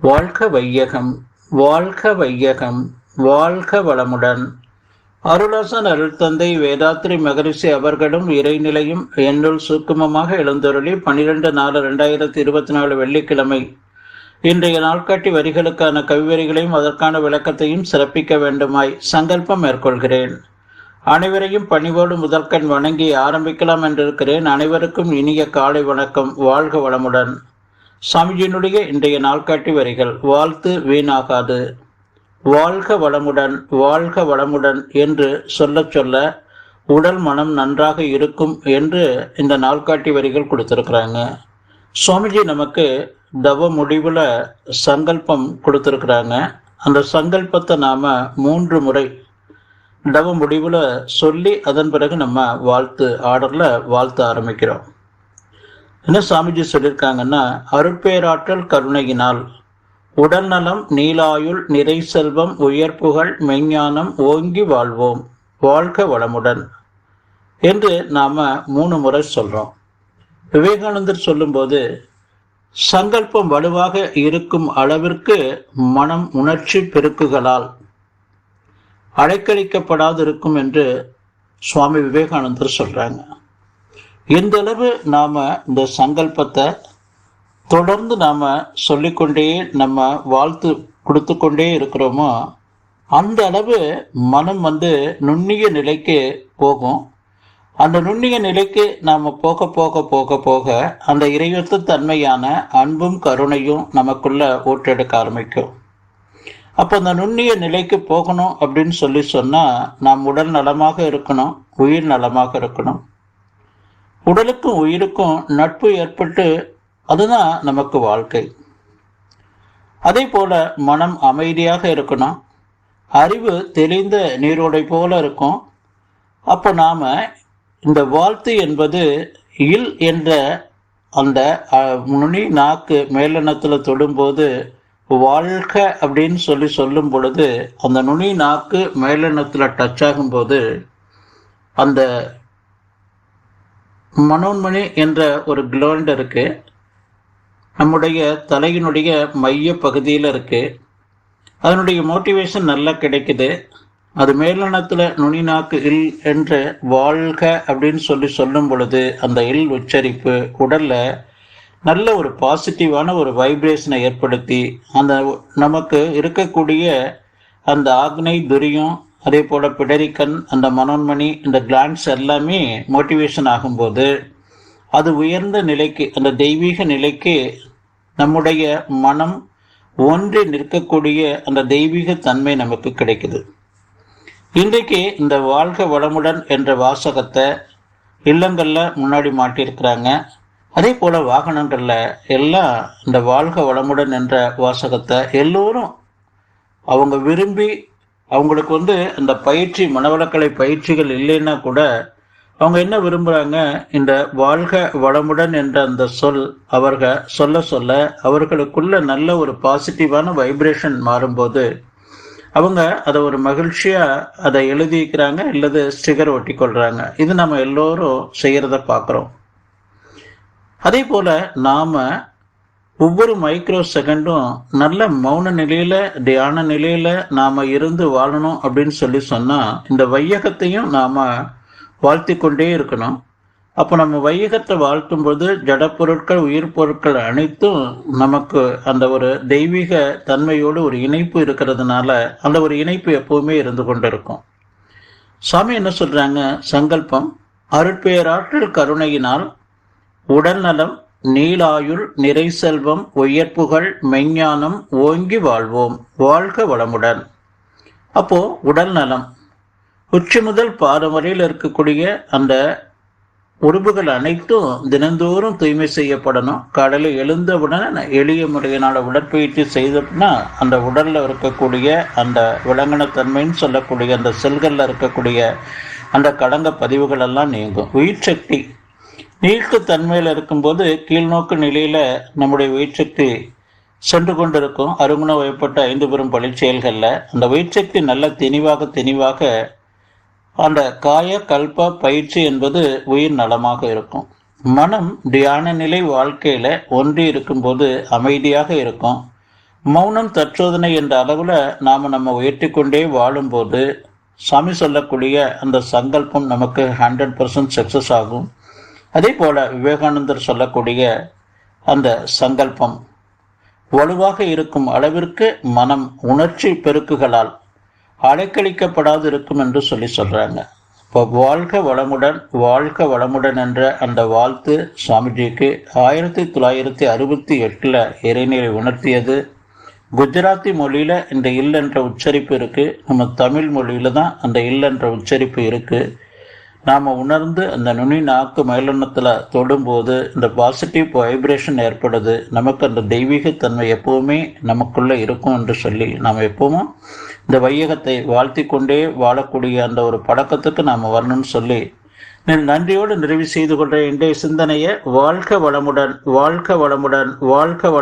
வாழ்க வையகம் வாழ்க வையகம் வாழ்க வளமுடன். அருளாசன் அருள் தந்தை வேதாத்ரி மகரிஷி அவர்களும் இறைநிலையும் என்னுள் சுக்குமமாக எழுந்தருளி பனிரெண்டு நாலு ரெண்டாயிரத்தி இருபத்தி நாலு வெள்ளிக்கிழமை. இன்றைய நாட்காட்டி வரிகளுக்கான கவிவரிகளையும் அதற்கான விளக்கத்தையும் சிறப்பிக்க வேண்டுமாய் சங்கல்பம் மேற்கொள்கிறேன். அனைவரையும் பணிவோடு முதற்கண் வணங்கி ஆரம்பிக்கலாம் என்றிருக்கிறேன். அனைவருக்கும் இனிய காலை வணக்கம். வாழ்க வளமுடன். சாமிஜியினுடைய இன்றைய நாள்காட்டி வரிகள் வாழ்த்து வீணாகாது. வாழ்க வளமுடன் வாழ்க வளமுடன் என்று சொல்ல சொல்ல உடல் மனம் நன்றாக இருக்கும் என்று இந்த நாள்காட்டி வரிகள் கொடுத்துருக்குறாங்க. சுவாமிஜி நமக்கு தவ முடிவில் சங்கல்பம் கொடுத்துருக்குறாங்க. அந்த சங்கல்பத்தை நாம் மூன்று முறை தவ முடிவில் சொல்லி அதன் பிறகு நம்ம வாழ்த்து ஆர்டரில் வாழ்த்து ஆரம்பிக்கிறோம். என்ன சாமிஜி சொல்லியிருக்காங்கன்னா அருட்பேராற்றல் கருணையினால். உடல் நலம் நீலாயுள் நிறை செல்வம் உயர்ப்புகள் மெஞ்ஞானம் ஓங்கி வாழ்வோம். வாழ்க வளமுடன். என்று நாம் மூணு முறை சொல்கிறோம் விவேகானந்தர் சொல்லும்போது சங்கல்பம் வலுவாக இருக்கும் அளவிற்கு மனம் உணர்ச்சி பெருக்குகளால் அழைக்கழிக்கப்படாதிருக்கும் என்று சுவாமி விவேகானந்தர் சொல்றாங்க. எந்த அளவு நாம இந்த சங்கல்பத்தை தொடர்ந்து நாம சொல்லிக்கொண்டே நம்ம வாழ்த்து கொடுத்து கொண்டே இருக்கிறோமோ அந்த அளவு மனம் வந்து நுண்ணிய நிலைக்கு போகும். அந்த நுண்ணிய நிலைக்கு நாம் போக போக போக போக அந்த இறையொத்த தன்மையான அன்பும் கருணையும் நமக்குள்ள ஊற்றெடுக்க ஆரம்பிக்கும். அப்போ அந்த நுண்ணிய நிலைக்கு போகணும் அப்படின்னு சொல்லி சொன்னால் நாம் உடல் நலமாக இருக்கணும் உயிர் நலமாக இருக்கணும். உடலுக்கும் உயிருக்கும் நட்பு ஏற்பட்டு அதுதான் நமக்கு வாழ்க்கை. அதே போல மனம் அமைதியாக இருக்கணும். அறிவு தெளிந்த நீரோடை போல இருக்கும். அப்போ நாம் இந்த வாழ்த்து என்பது இல் என்ற அந்த நுனி நாக்கு மேலெண்ணத்தில் தொடும்போது வாழ்க அப்படின்னு சொல்லி சொல்லும் பொழுது அந்த நுனி நாக்கு மேலெண்ணத்தில் டச் ஆகும்போது அந்த மனோன்மணி என்ற ஒரு கிளாண்ட் இருக்கு. நம்முடைய தலையினுடைய மைய பகுதியில் இருக்கு. அதனுடைய மோட்டிவேஷன் நல்லா கிடைக்குது. அது மேலணத்தில் நுனிநாக்கு இல் என்று வாழ்க அப்படின்னு சொல்லி சொல்லும் பொழுது அந்த இல் உச்சரிப்பு உடல்ல நல்ல ஒரு பாசிட்டிவான ஒரு வைப்ரேஷனை ஏற்படுத்தி அந்த நமக்கு இருக்கக்கூடிய அந்த ஆக்னை துரியம் அதே போல் பிடரிக்கன் அந்த மனோன்மணி இந்த கிளான்ஸ் எல்லாமே மோட்டிவேஷன் ஆகும்போது அது உயர்ந்த நிலைக்கு அந்த தெய்வீக நிலைக்கு நம்முடைய மனம் ஒன்றி நிற்கக்கூடிய அந்த தெய்வீக தன்மை நமக்கு கிடைக்குது. இன்றைக்கு இந்த வாழ்க வளமுடன் என்ற வாசகத்தை இல்லங்களில் முன்னாடி மாட்டியிருக்கிறாங்க. அதே போல் வாகனங்களில் எல்லாம் இந்த வாழ்க வளமுடன் என்ற வாசகத்தை எல்லோரும் அவங்க விரும்பி அவங்களுக்கு வந்து அந்த பயிற்சி மனவளக்கலை பயிற்சிகள் இல்லைன்னா கூட அவங்க என்ன விரும்புகிறாங்க இந்த வாழ்க வளமுடன் என்ற அந்த சொல் அவர்கள் சொல்ல சொல்ல அவர்களுக்குள்ள நல்ல ஒரு பாசிட்டிவான வைப்ரேஷன் மாறும்போது அவங்க அதை ஒரு மகிழ்ச்சியாக அதை எழுதிக்கிறாங்க இல்லது ஸ்டிகர் ஒட்டி கொள்கிறாங்க இது நம்ம எல்லோரும் செய்கிறத பார்க்குறோம். அதே போல் நாம் ஒவ்வொரு மைக்ரோ செகண்டும் நல்ல மௌன நிலையில் தியான நிலையில் நாம் இருந்து வாழணும் அப்படின்னு சொல்லி சொன்னால் இந்த வையகத்தையும் நாம் வாழ்த்தி கொண்டே இருக்கணும். அப்போ நம்ம வையகத்தை வாழ்த்தும் போது உயிர் பொருட்கள் அனைத்தும் நமக்கு அந்த ஒரு தெய்வீக தன்மையோடு ஒரு இணைப்பு இருக்கிறதுனால அந்த ஒரு இணைப்பு எப்பவுமே இருந்து கொண்டு இருக்கும் சாமி என்ன சொல்றாங்க? சங்கல்பம் அருட்பேராற்றல் கருணையினால் உடல் நலம் நீலாயுள் நிறை செல்வம் உயர்ப்புகள் மெஞ்ஞானம் ஓங்கி வாழ்வோம். வாழ்க வளமுடன். அப்போ உடல் நலம். உச்சி முதல் பாதம் வரையில் இருக்கக்கூடிய அந்த உறுப்புகள் அனைத்தும் தினந்தோறும் தூய்மை செய்யப்படணும். காலையில் எழுந்தவுடன் எளிய முறையினால் உடற்பயிற்சி செய்தோம்னா அந்த உடலில் இருக்கக்கூடிய அந்த விலங்கினத்தன்மைன்னு சொல்லக்கூடிய அந்த செல்களில் இருக்கக்கூடிய அந்த கடங்க பதிவுகள் எல்லாம் நீங்கும். உயிர் சக்தி. நீக்கு தன்மையில் இருக்கும்போது கீழ்நோக்கு நிலையில் நம்முடைய உயிர் சக்தி சென்று கொண்டிருக்கும் அருங்குண வயப்பட்ட ஐந்து பெரும் பழிச்செயல்களில் அந்த உயிர் சக்தி நல்ல தெளிவாக தெளிவாக அந்த காய கல்ப பயிற்சி என்பது உயிர் நலமாக இருக்கும். மனம் தியான நிலை வாழ்க்கையில ஒன்றி இருக்கும்போது அமைதியாக இருக்கும். மௌனம் தற்சோதனை என்ற அளவில் நாம் நம்ம உயர்த்தி கொண்டே வாழும்போது சாமி சொல்லக்கூடிய அந்த சங்கல்பம் நமக்கு ஹண்ட்ரட் பர்சன்ட் சக்ஸஸ் ஆகும். அதே போல விவேகானந்தர் சொல்லக்கூடிய அந்த சங்கல்பம் வலுவாக இருக்கும் அளவிற்கு மனம் உணர்ச்சி பெருக்குகளால் அலைக்கழிக்கப்படாது இருக்கும் என்று சொல்லி சொல்றாங்க. இப்போ வாழ்க வளமுடன் வாழ்க வளமுடன் என்ற அந்த வாழ்த்து சுவாமிஜிக்கு ஆயிரத்தி தொள்ளாயிரத்தி அறுபத்தி எட்டில் இறைநிலை உணர்த்தியது. குஜராத்தி மொழியில் இந்த இல் என்ற உச்சரிப்பு இருக்குது நம்ம தமிழ் மொழியில் தான் அந்த இல் என்ற உச்சரிப்பு இருக்குது நாம் உணர்ந்து அந்த நுனி நாக்கு மேலெண்ணத்தில் தொடும்போது இந்த பாசிட்டிவ் வைப்ரேஷன் ஏற்படுது. நமக்கு அந்த தெய்வீகத்தன்மை எப்போவுமே நமக்குள்ளே இருக்கும் என்று சொல்லி நாம் எப்பவும் இந்த வையகத்தை வாழ்த்தி கொண்டே வாழக்கூடிய அந்த ஒரு பழக்கத்துக்கு நாம் வரணும்னு சொல்லி நன்றியோடு நிறைவு செய்து கொண்ட இன்றைய சிந்தனையை வாழ்க வளமுடன் வாழ்க வளமுடன் வாழ்க வள